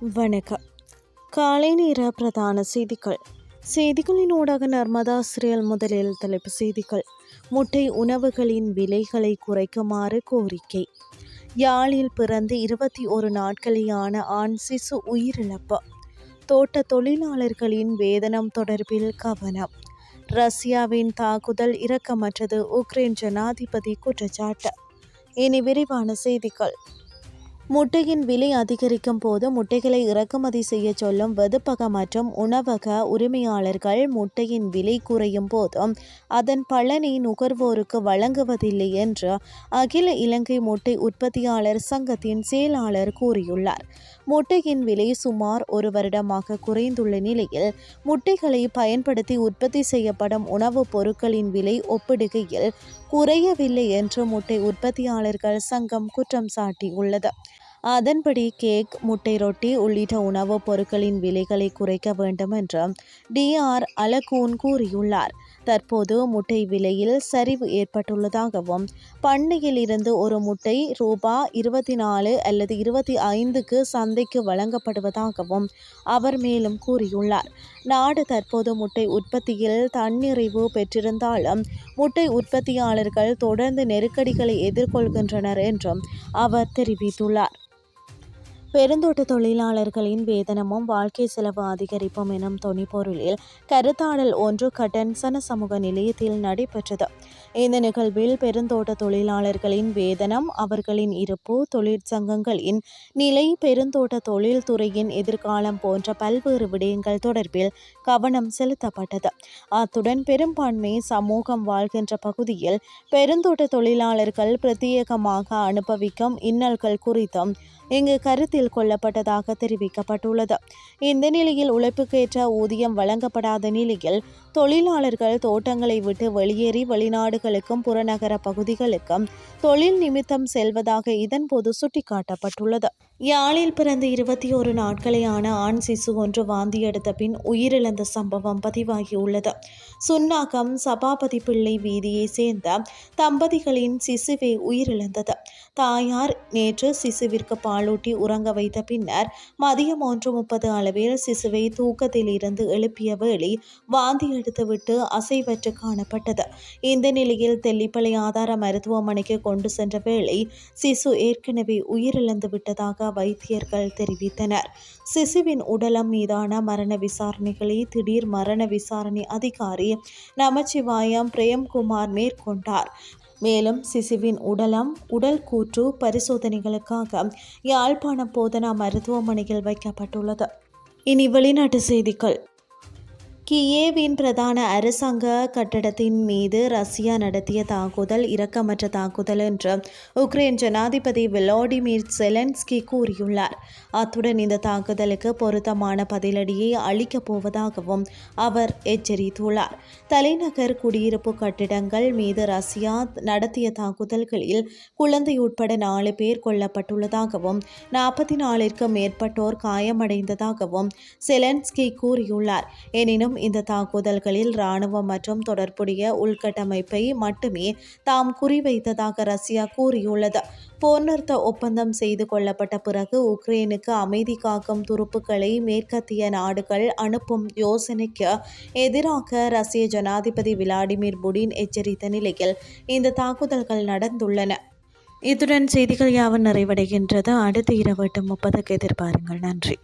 வணக்கம். காலை நேர பிரதான செய்திகள். செய்திகளின் ஊடாக நர்மதா சிறியல் முதலில் தலைப்பு செய்திகள். முட்டை உணவுகளின் விலைகளை குறைக்குமாறு கோரிக்கை. யாழில் பிறந்து இருபத்தி ஒரு நாட்களிலான ஆண் சிசு உயிரிழப்பு. தோட்ட தொழிலாளர்களின் வேதனம் தொடர்பில் கவனம். ரஷ்யாவின் தாக்குதல் இரக்கமற்றது உக்ரைன் ஜனாதிபதி குற்றச்சாட்டு. இனி விரிவான செய்திகள். முட்டையின் விலை அதிகரிக்கும் போது முட்டைகளை இறக்குமதி செய்ய சொல்லும் வெதுப்பக மற்றும் உணவக உரிமையாளர்கள் முட்டையின் விலை குறையும் போதும் அதன் பலனை நுகர்வோருக்கு வழங்குவதில்லை என்று அகில இலங்கை முட்டை உற்பத்தியாளர் சங்கத்தின் செயலாளர் கூறியுள்ளார். முட்டையின் விலை சுமார் ஒரு வருடமாக குறைந்துள்ள நிலையில் முட்டைகளை பயன்படுத்தி உற்பத்தி செய்யப்படும் உணவுப் பொருட்களின் விலை ஒப்பிடுகையில் குறையவில்லை என்று முட்டை உற்பத்தியாளர்கள் சங்கம் குற்றம் சாட்டியுள்ளது. அதன்படி கேக் முட்டை ரொட்டி உள்ளிட்ட உணவுப் பொருட்களின் விலைகளை குறைக்க வேண்டும் என்று டிஆர் அலகூன் கூறியுள்ளார். தற்போது முட்டை விலையில் சரிவு ஏற்பட்டுள்ளதாகவும் பண்ணையில் இருந்து ஒரு முட்டை ரூபா இருபத்தி நாலு அல்லது இருபத்தி ஐந்துக்கு சந்தைக்கு வழங்கப்படுவதாகவும் அவர் மேலும் கூறியுள்ளார். நாடு தற்போது முட்டை உற்பத்தியில் தன்னிறைவு பெற்றிருந்தாலும் முட்டை உற்பத்தியாளர்கள் தொடர்ந்து நெருக்கடிகளை எதிர்கொள்கின்றனர் என்றும் அவர் தெரிவித்துள்ளார். பெருந்தோட்ட தொழிலாளர்களின் வேதனமும் வாழ்க்கை செலவு அதிகரிப்பும் எனும் தொனிப்பொருளில் கருத்தாடல் ஒன்று கட்டன்சன சமூக நிலையத்தில் நடைபெற்றது. இந்த நிகழ்வில் பெருந்தோட்ட தொழிலாளர்களின் வேதனம் அவர்களின் இருப்பு தொழிற்சங்கங்களின் நிலை பெருந்தோட்ட தொழில்துறையின் எதிர்காலம் போன்ற பல்வேறு விடயங்கள் தொடர்பில் கவனம் செலுத்தப்பட்டது. அத்துடன் பெரும்பான்மை சமூகம் வாழ்கின்ற பகுதியில் பெருந்தோட்ட தொழிலாளர்கள் பிரத்யேகமாக அனுபவிக்கும் இன்னல்கள் குறித்தும் இங்கு கருத்தில் கொள்ளப்பட்டதாக தெரிவிக்கப்பட்டுள்ளது. இந்த நிலையில் உழைப்புக்கேற்ற ஊதியம் வழங்கப்படாத நிலையில் தொழிலாளர்கள் தோட்டங்களை விட்டு வெளியேறி வெளிநாடுகளுக்கும் புறநகர பகுதிகளுக்கும் தொழில் நிமித்தம் செல்வதாக இதன்போது சுட்டிக்காட்டப்பட்டுள்ளது. யாழில் பிறந்த இருபத்தி ஒரு நாட்களேயான ஆண் சிசு ஒன்று வாந்தி எடுத்த பின் உயிரிழந்த சம்பவம் பதிவாகியுள்ளது. சுன்னாகம் சபாபதி பிள்ளை வீதியை சேர்ந்த தம்பதிகளின் சிசுவே உயிரிழந்தது. தாயார் நேற்று சிசுவிற்கு பாலூட்டி உறங்க வைத்த பின்னர் மதியம் ஒன்று முப்பது அளவில் சிசுவை தூக்கத்தில் இருந்து எழுப்பிய வேளை வாந்தி எடுத்துவிட்டு அசைவற்று காணப்பட்டது. இந்த நிலையில் தெல்லிப்பளை ஆதார மருத்துவமனைக்கு கொண்டு சென்ற வேளை சிசு ஏற்கனவே உயிரிழந்து விட்டதாக வைத்தியர்கள் தெரிவித்தனர். சிசுவின் உடலம் மீதான மரண விசாரணைகளை திடீர் மரண விசாரணை அதிகாரி நமச்சிவாயம் பிரேம்குமார் மேற்கொண்டார். மேலும் சிசுவின் உடலம் உடல் கூற்று பரிசோதனைகளுக்காக யாழ்ப்பாணம் போதனா மருத்துவமனையில் வைக்கப்பட்டுள்ளது. இனி வெளிநாட்டு செய்திகள். கியேவின் பிரதான அரசாங்க கட்டடத்தின் மீது ரஷ்யா நடத்திய தாக்குதல் இரக்கமற்ற தாக்குதல் என்று உக்ரைன் ஜனாதிபதி விளாடிமிர் செலன்ஸ்கி கூறியுள்ளார். அத்துடன் இந்த தாக்குதலுக்கு பொருத்தமான பதிலடியை அளிக்கப் போவதாகவும் அவர் எச்சரித்துள்ளார். தலைநகர் குடியிருப்பு கட்டிடங்கள் மீது ரஷ்யா நடத்திய தாக்குதல்களில் குழந்தை உட்பட நாலு பேர் கொல்லப்பட்டுள்ளதாகவும் நாற்பத்தி நாலிற்கும் மேற்பட்டோர் காயமடைந்ததாகவும் செலன்ஸ்கி கூறியுள்ளார். எனினும் இந்த தாக்குதல்களில் இராணுவம் மற்றும் தொடர்புடைய உள்கட்டமைப்பை மட்டுமே தாம் குறிவைத்ததாக ரஷ்யா கூறியுள்ளது. போர் நிறுத்த ஒப்பந்தம் செய்து கொள்ளப்பட்ட பிறகு உக்ரைனுக்கு அமைதி காக்கும் துருப்புக்களை மேற்கத்திய நாடுகள் அனுப்பும் யோசனைக்கு எதிராக ரஷ்ய ஜனாதிபதி விளாடிமிர் புடின் எச்சரித்த நிலையில் இந்த தாக்குதல்கள் நடந்துள்ளன. இத்துடன் செய்திகள் யாவும் நிறைவடைகின்றது. அடுத்த இரவு எட்டு முப்பதுக்கு எதிர்பாருங்கள். நன்றி.